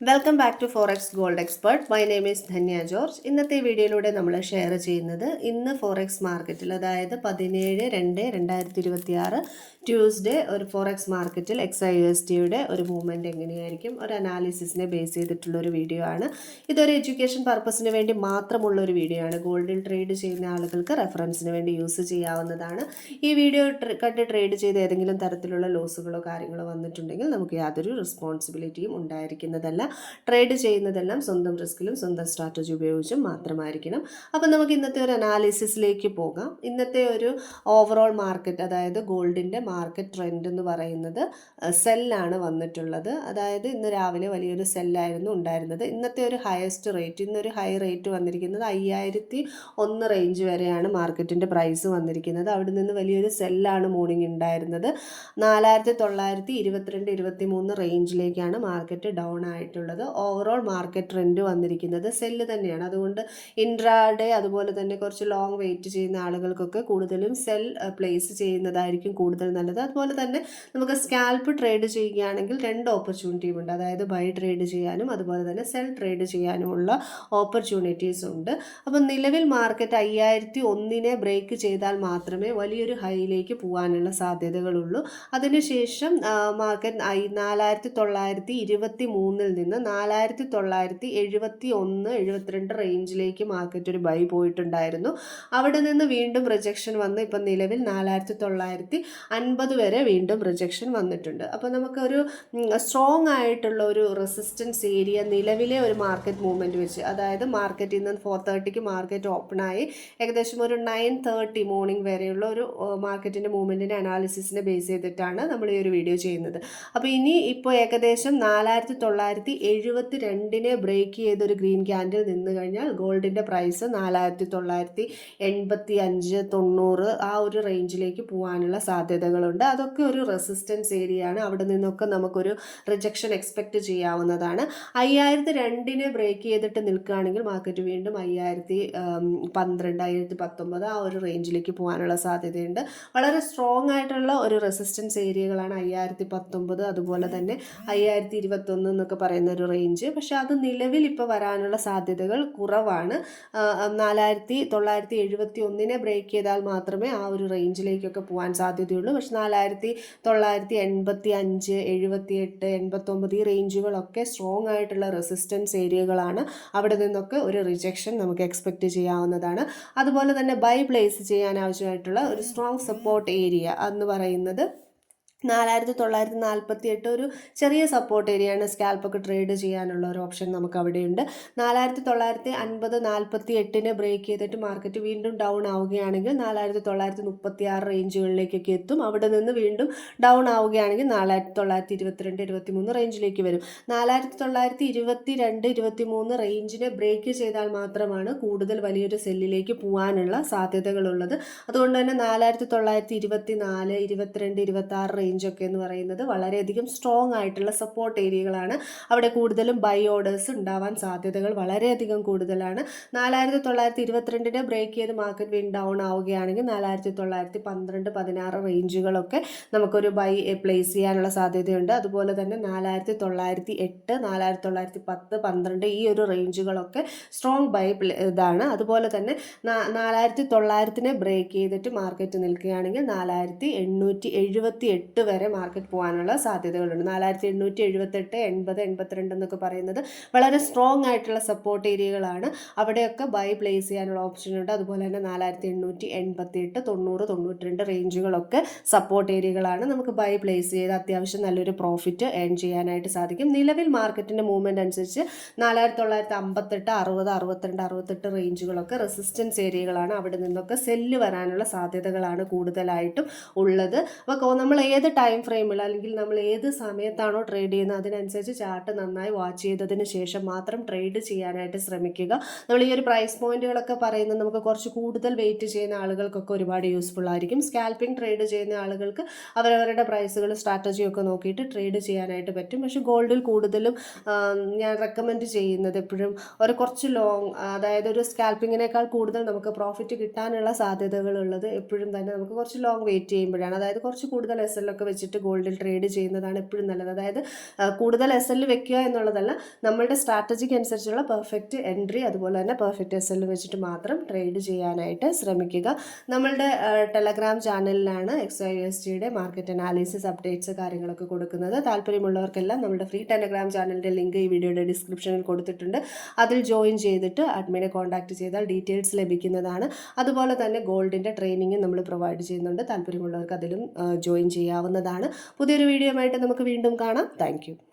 Welcome back to forex gold expert my name is Dhanya George ഇന്നത്തെ വീഡിയോയിലൂടെ നമ്മൾ share ചെയ്യുന്നത് ഇന്ന് ഫോറക്സ് മാർക്കറ്റിൽ അതായത് പതിനേഴ് രണ്ട് രണ്ടായിരത്തി ഇരുപത്തി ആറ് ട്യൂസ്ഡേ ഒരു ഫോറക്സ് മാർക്കറ്റിൽ എക്സ് ഐ യു എസ് ടിയുടെ ഒരു മൂവ്മെന്റ് എങ്ങനെയായിരിക്കും? ഒരു അനാലിസിസിനെ ബേസ് ചെയ്തിട്ടുള്ള ഒരു വീഡിയോ ആണ്. ഇതൊരു എഡ്യൂക്കേഷൻ പർപ്പസിന് വേണ്ടി മാത്രമുള്ള ഒരു വീഡിയോ ആണ്. ഗോൾഡിൽ ട്രേഡ് ചെയ്യുന്ന ആളുകൾക്ക് റെഫറൻസിന് വേണ്ടി യൂസ് ചെയ്യാവുന്നതാണ്. ഈ വീഡിയോ കണ്ട് ട്രേഡ് ചെയ്ത് ഏതെങ്കിലും തരത്തിലുള്ള ലോസുകളോ കാര്യങ്ങളോ വന്നിട്ടുണ്ടെങ്കിൽ നമുക്ക് യാതൊരു റെസ്പോൺസിബിലിറ്റിയും ഉണ്ടായിരിക്കുന്നതല്ല. ട്രേഡ് ചെയ്യുന്നതെല്ലാം സ്വന്തം റിസ്കിലും സ്വന്തം സ്ട്രാറ്റജി ഉപയോഗിച്ചും മാത്രമായിരിക്കണം. അപ്പോൾ നമുക്ക് ഇന്നത്തെ ഒരു അനാലിസിസിലേക്ക് പോകാം. ഇന്നത്തെ ഒരു ഓവറോൾ മാർക്കറ്റ് അതായത് ഗോൾഡിന്റെ മാർക്കറ്റ് ട്രെൻഡ് എന്ന് പറയുന്നത് സെല്ലാണ് വന്നിട്ടുള്ളത്. അതായത് ഇന്ന് രാവിലെ വലിയൊരു സെല്ലായിരുന്നു ഉണ്ടായിരുന്നത്. ഇന്നത്തെ ഒരു ഹയസ്റ്റ് റേറ്റ് ഇന്നൊരു ഹൈ റേറ്റ് വന്നിരിക്കുന്നത് അയ്യായിരത്തി ഒന്ന് റേഞ്ച് വരെയാണ് മാർക്കറ്റിന്റെ പ്രൈസ് വന്നിരിക്കുന്നത്. അവിടെ നിന്ന് വലിയൊരു സെല്ലാണ് മോർണിംഗ് ഉണ്ടായിരുന്നത്. നാലായിരത്തി തൊള്ളായിരത്തി ഇരുപത്തിരണ്ട് ഇരുപത്തി മൂന്ന് റേഞ്ചിലേക്കാണ് മാർക്കറ്റ് ഡൗൺ ആയിട്ടുള്ളത് ഓവറോൾ മാർക്കറ്റ് ട്രെൻഡ് വന്നിരിക്കുന്നത് സെല്ല് തന്നെയാണ്. അതുകൊണ്ട് ഇൻട്രാഡേ അതുപോലെ തന്നെ കുറച്ച് ലോങ് വെയിറ്റ് ചെയ്യുന്ന ആളുകൾക്കൊക്കെ കൂടുതലും സെൽ പ്ലേസ് ചെയ്യുന്നതായിരിക്കും കൂടുതൽ നല്ലത്. അതുപോലെ തന്നെ നമുക്ക് സ്കാൽപ്പ് ട്രേഡ് ചെയ്യുകയാണെങ്കിൽ രണ്ട് ഓപ്പർച്യൂണിറ്റിയും ഉണ്ട്. അതായത് ബൈ ട്രേഡ് ചെയ്യാനും അതുപോലെ തന്നെ സെൽ ട്രേഡ് ചെയ്യാനുമുള്ള ഓപ്പർച്യൂണിറ്റീസ് ഉണ്ട്. അപ്പം നിലവിൽ മാർക്കറ്റ് അയ്യായിരത്തി ഒന്നിനെ ബ്രേക്ക് ചെയ്താൽ മാത്രമേ വലിയൊരു ഹൈയിലേക്ക് പോകാനുള്ള സാധ്യതകളുള്ളൂ. അതിനുശേഷം മാർക്കറ്റ് നാലായിരത്തി തൊള്ളായിരത്തി ഇരുപത്തി മൂന്നിൽ നിന്ന് നാലായിരത്തി തൊള്ളായിരത്തി എഴുപത്തി ഒന്ന് എഴുപത്തിരണ്ട് റേഞ്ചിലേക്ക് മാർക്കറ്റ് ഒരു ബൈ പോയിട്ടുണ്ടായിരുന്നു. അവിടെ നിന്ന് വീണ്ടും റിജക്ഷൻ വന്ന് ഇപ്പം നിലവിൽ നാലായിരത്തി തൊള്ളായിരത്തി അൻപത് വരെ വീണ്ടും റിജക്ഷൻ വന്നിട്ടുണ്ട്. അപ്പോൾ നമുക്കൊരു സ്ട്രോങ് ആയിട്ടുള്ള ഒരു റെസിസ്റ്റൻസ് ഏരിയ നിലവിലെ ഒരു മാർക്കറ്റ് മൂവ്മെന്റ് വെച്ച് അതായത് മാർക്കറ്റിൽ നിന്ന് ഫോർ തേർട്ടിക്ക് മാർക്കറ്റ് ഓപ്പൺ ആയി. ഏകദേശം ഒരു നയൻ തേർട്ടി മോർണിംഗ് വരെയുള്ള ഒരു മാർക്കറ്റിന്റെ മൂവ്മെന്റിന്റെ അനാലിസിസിനെ ബേസ് ചെയ്തിട്ടാണ് നമ്മൾ ഈ ഒരു വീഡിയോ ചെയ്യുന്നത്. അപ്പോൾ ഇനി ഇപ്പോൾ ഏകദേശം നാലായിരത്തി തൊള്ളായിരത്തി എഴുപത്തി രണ്ടിനെ ബ്രേക്ക് ചെയ്തൊരു ഗ്രീൻ ക്യാൻഡിൽ നിന്ന് കഴിഞ്ഞാൽ ഗോൾഡിന്റെ പ്രൈസ് നാലായിരത്തി തൊള്ളായിരത്തി എൺപത്തി അഞ്ച് തൊണ്ണൂറ് ആ ഒരു റേഞ്ചിലേക്ക് പോകാനുള്ള സാധ്യതകളുണ്ട്. അതൊക്കെ ഒരു റെസിസ്റ്റൻസ് ഏരിയ ആണ്. അവിടെ നിന്നൊക്കെ നമുക്കൊരു റിജക്ഷൻ എക്സ്പെക്റ്റ് ചെയ്യാവുന്നതാണ്. അയ്യായിരത്തി രണ്ടിനെ ബ്രേക്ക് ചെയ്തിട്ട് നിൽക്കുകയാണെങ്കിൽ മാർക്കറ്റ് വീണ്ടും അയ്യായിരത്തി പന്ത്രണ്ട് അയ്യായിരത്തി പത്തൊമ്പത് ആ ഒരു റേഞ്ചിലേക്ക് പോകാനുള്ള സാധ്യതയുണ്ട്. വളരെ സ്ട്രോങ് ആയിട്ടുള്ള ഒരു റെസിസ്റ്റൻസ് ഏരിയകളാണ് അയ്യായിരത്തി പത്തൊമ്പത് അതുപോലെ തന്നെ അയ്യായിരത്തി ഇരുപത്തൊന്ന് എന്നൊക്കെ പറയുന്ന ഒരു റേഞ്ച് പക്ഷെ അത് നിലവിൽ ഇപ്പോൾ വരാനുള്ള സാധ്യതകൾ കുറവാണ്. നാലായിരത്തി തൊള്ളായിരത്തി എഴുപത്തി ഒന്നിനെ ബ്രേക്ക് ചെയ്താൽ മാത്രമേ ആ ഒരു റേഞ്ചിലേക്കൊക്കെ പോകാൻ സാധ്യതയുള്ളൂ. പക്ഷെ നാലായിരത്തി തൊള്ളായിരത്തി എൺപത്തി അഞ്ച് എഴുപത്തി എട്ട് എൺപത്തൊമ്പത് ഈ റേഞ്ചുകളൊക്കെ സ്ട്രോങ് ആയിട്ടുള്ള റെസിസ്റ്റൻസ് ഏരിയകളാണ് അവിടെ നിന്നൊക്കെ ഒരു റിജക്ഷൻ നമുക്ക് എക്സ്പെക്റ്റ് ചെയ്യാവുന്നതാണ്. അതുപോലെ തന്നെ ബൈ പ്ലേസ് ചെയ്യാൻ ആവശ്യമായിട്ടുള്ള ഒരു സ്ട്രോങ് സപ്പോർട്ട് ഏരിയ എന്ന് പറയുന്നത് നാലായിരത്തി തൊള്ളായിരത്തി നാൽപ്പത്തി എട്ട് ഒരു ചെറിയ സപ്പോർട്ട് ഏരിയയാണ് സ്കാൽപ്പൊക്കെ ട്രേഡ് ചെയ്യാനുള്ള ഒരു ഓപ്ഷൻ നമുക്ക് അവിടെയുണ്ട്. നാലായിരത്തി തൊള്ളായിരത്തി അൻപത് നാൽപ്പത്തി എട്ടിന് ബ്രേക്ക് ചെയ്തിട്ട് മാർക്കറ്റ് വീണ്ടും ഡൗൺ ആവുകയാണെങ്കിൽ നാലായിരത്തി തൊള്ളായിരത്തി മുപ്പത്തി ആറ് റേഞ്ചുകളിലേക്കൊക്കെ എത്തും. അവിടെ നിന്ന് വീണ്ടും ഡൗൺ ആവുകയാണെങ്കിൽ നാലായിരത്തി തൊള്ളായിരത്തി ഇരുപത്തിരണ്ട് ഇരുപത്തി മൂന്ന് റേഞ്ചിലേക്ക് വരും. നാലായിരത്തി തൊള്ളായിരത്തി ഇരുപത്തി രണ്ട് ഇരുപത്തി മൂന്ന് റേഞ്ചിനെ ബ്രേക്ക് ചെയ്താൽ മാത്രമാണ് കൂടുതൽ വലിയൊരു സെല്ലിലേക്ക് പോകാനുള്ള സാധ്യതകളുള്ളത്. അതുകൊണ്ട് തന്നെ നാലായിരത്തി തൊള്ളായിരത്തി ഇരുപത്തി നാല് ഇരുപത്തിരണ്ട് ഇരുപത്തി ആറ് റേഞ്ചൊക്കെ എന്ന് പറയുന്നത് വളരെയധികം സ്ട്രോങ് ആയിട്ടുള്ള സപ്പോർട്ട് ഏരിയകളാണ് അവിടെ കൂടുതലും ബൈ ഓർഡേഴ്സ് ഉണ്ടാവാൻ സാധ്യതകൾ വളരെയധികം കൂടുതലാണ്. നാലായിരത്തി തൊള്ളായിരത്തി ഇരുപത്തിരണ്ടിനെ ബ്രേക്ക് ചെയ്ത് മാർക്കറ്റ് വീണ്ടും ഡൗൺ ആവുകയാണെങ്കിൽ നാലായിരത്തി തൊള്ളായിരത്തി പന്ത്രണ്ട് പതിനാറ് റേഞ്ചുകളൊക്കെ നമുക്കൊരു ബൈ പ്ലേസ് ചെയ്യാനുള്ള സാധ്യതയുണ്ട്. അതുപോലെ തന്നെ നാലായിരത്തി തൊള്ളായിരത്തി എട്ട് നാലായിരത്തി തൊള്ളായിരത്തി പത്ത് പന്ത്രണ്ട് ഈ ഒരു റേഞ്ചുകളൊക്കെ സ്ട്രോങ് ബൈ ഇതാണ്. അതുപോലെ തന്നെ നാലായിരത്തി തൊള്ളായിരത്തിനെ ബ്രേക്ക് ചെയ്തിട്ട് മാർക്കറ്റ് നിൽക്കുകയാണെങ്കിൽ നാലായിരത്തി എണ്ണൂറ്റി എഴുപത്തി എട്ട് വരെ മാർക്കറ്റ് പോകാനുള്ള സാധ്യതകളുണ്ട്. നാലായിരത്തി എണ്ണൂറ്റി എഴുപത്തെട്ട് എൺപത് എൺപത്തിരണ്ട് എന്നൊക്കെ പറയുന്നത് വളരെ സ്ട്രോങ് ആയിട്ടുള്ള സപ്പോർട്ട് ഏരിയകളാണ് അവിടെയൊക്കെ ബൈ പ്ലേസ് ചെയ്യാനുള്ള ഓപ്ഷൻ ഉണ്ട്. അതുപോലെ തന്നെ നാലായിരത്തി എണ്ണൂറ്റി എൺപത്തി എട്ട് തൊണ്ണൂറ് തൊണ്ണൂറ്റി രണ്ട് റേഞ്ചുകളൊക്കെ സപ്പോർട്ട് ഏരിയകളാണ് നമുക്ക് ബൈ പ്ലേസ് ചെയ്ത് അത്യാവശ്യം നല്ലൊരു പ്രോഫിറ്റ് ഏൺ ചെയ്യാനായിട്ട് സാധിക്കും. നിലവിൽ മാർക്കറ്റിന്റെ മൂവ്മെന്റ് അനുസരിച്ച് നാലായിരത്തി തൊള്ളായിരത്തി അമ്പത്തെട്ട് അറുപത് അറുപത്തിരണ്ട് അറുപത്തെട്ട് റേഞ്ചുകളൊക്കെ റെസിസ്റ്റൻസ് ഏരിയകളാണ് അവിടെ നിന്നൊക്കെ സെല്ല് വരാനുള്ള സാധ്യതകളാണ് കൂടുതലായിട്ടും ഉള്ളത്. അപ്പോൾ നമ്മൾ ഏത് ടൈം ഫ്രെയിമിൽ അല്ലെങ്കിൽ നമ്മൾ ഏത് സമയത്താണോ ട്രേഡ് ചെയ്യുന്നത് അതിനനുസരിച്ച് ചാർട്ട് നന്നായി വാച്ച് ചെയ്തതിന് ശേഷം മാത്രം ട്രേഡ് ചെയ്യാനായിട്ട് ശ്രമിക്കുക. നമ്മൾ ഈ ഒരു പ്രൈസ് പോയിന്റുകളൊക്കെ പറയുന്നത് നമുക്ക് കുറച്ച് കൂടുതൽ വെയിറ്റ് ചെയ്യുന്ന ആളുകൾക്കൊക്കെ ഒരുപാട് യൂസ്ഫുൾ ആയിരിക്കും. സ്കാൽപ്പിംഗ് ട്രേഡ് ചെയ്യുന്ന ആളുകൾക്ക് അവരവരുടെ പ്രൈസുകൾ സ്ട്രാറ്റജിയൊക്കെ നോക്കിയിട്ട് ട്രേഡ് ചെയ്യാനായിട്ട് പറ്റും. പക്ഷേ ഗോൾഡിൽ കൂടുതലും ഞാൻ റെക്കമെൻഡ് ചെയ്യുന്നത് എപ്പോഴും ഒരു കുറച്ച് ലോങ് അതായത് ഒരു സ്കാൽപ്പിങ്ങിനേക്കാൾ കൂടുതൽ നമുക്ക് പ്രോഫിറ്റ് കിട്ടാനുള്ള സാധ്യതകളുള്ളത് എപ്പോഴും തന്നെ നമുക്ക് കുറച്ച് ലോങ് വെയിറ്റ് ചെയ്യുമ്പോഴാണ്. അതായത് കുറച്ച് കൂടുതൽ എസ് എൽ ഒക്കെ വെച്ചിട്ട് ഗോൾഡിൽ ട്രേഡ് ചെയ്യുന്നതാണ് എപ്പോഴും നല്ലത്. അതായത് കൂടുതൽ എസ് എൽ വെക്കുക എന്നുള്ളതല്ല നമ്മളുടെ സ്ട്രാറ്റജിക്ക് അനുസരിച്ചുള്ള പെർഫെക്റ്റ് എൻട്രി അതുപോലെ തന്നെ പെർഫെക്റ്റ് എസ് എൽ വെച്ചിട്ട് മാത്രം ട്രേഡ് ചെയ്യാനായിട്ട് ശ്രമിക്കുക. നമ്മളുടെ ടെലഗ്രാം ചാനലിലാണ് എക്സ് ഐ എസ് ജിയുടെ മാർക്കറ്റ് അനാലിസിസ് അപ്ഡേറ്റ്സ് കാര്യങ്ങളൊക്കെ കൊടുക്കുന്നത്. താല്പര്യമുള്ളവർക്കെല്ലാം നമ്മുടെ ഫ്രീ ടെലഗ്രാം ചാനലിന്റെ ലിങ്ക് ഈ വീഡിയോയുടെ ഡിസ്ക്രിപ്ഷനിൽ കൊടുത്തിട്ടുണ്ട്. അതിൽ ജോയിൻ ചെയ്തിട്ട് അഡ്മിനെ കോൺടാക്ട് ചെയ്താൽ ഡീറ്റെയിൽസ് ലഭിക്കുന്നതാണ്. അതുപോലെ തന്നെ ഗോൾഡിന്റെ ട്രെയിനിങ് നമ്മൾ പ്രൊവൈഡ് ചെയ്യുന്നുണ്ട്. താല്പര്യമുള്ളവർക്ക് അതിലും ജോയിൻ ചെയ്യാവുന്നതാണ് പുതിയൊരു വീഡിയോ ആയിട്ട് നമുക്ക് വീണ്ടും കാണാം. താങ്ക്